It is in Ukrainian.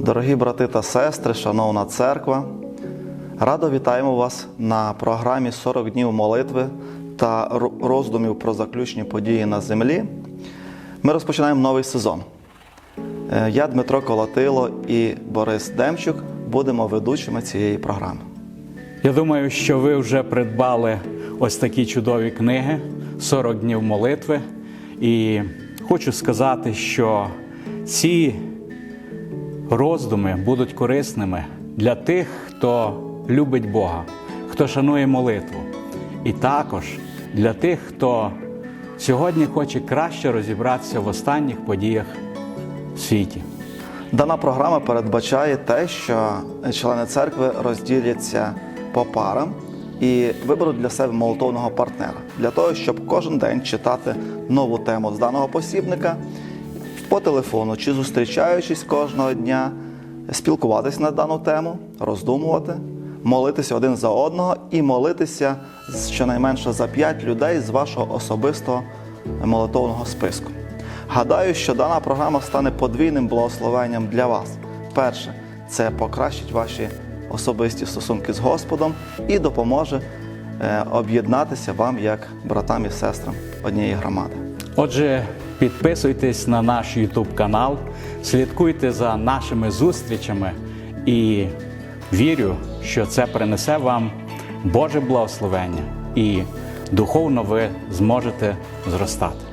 Дорогі брати та сестри, шановна церква, радо вітаємо вас на програмі 40 днів молитви та роздумів про заключні події на землі. Ми розпочинаємо новий сезон. Е, Я, Дмитро Колотило і Борис Демчук будемо ведучими цієї програми. Я думаю, що ви вже придбали ось такі чудові книги «40 днів молитви. І хочу сказати, що ці роздуми будуть корисними для тих, хто любить Бога, хто шанує молитву, і також для тих, хто сьогодні хоче краще розібратися в останніх подіях в світі. Дана програма передбачає те, що члени церкви розділяться по парам і виберуть для себе молитовного партнера для того, щоб кожен день читати нову тему з даного посібника по телефону чи зустрічаючись кожного дня, спілкуватись на дану тему, роздумувати, молитися один за одного і молитися щонайменше за п'ять людей з вашого особистого молитовного списку. Гадаю, що дана програма стане подвійним благословенням для вас. Перше, це покращить ваші особисті стосунки з Господом і допоможе е, об'єднатися вам як братам і сестрам однієї громади. Отже, підписуйтесь на наш YouTube канал, слідкуйте за нашими зустрічами і вірю, що це принесе вам Боже благословення і духовно ви зможете зростати.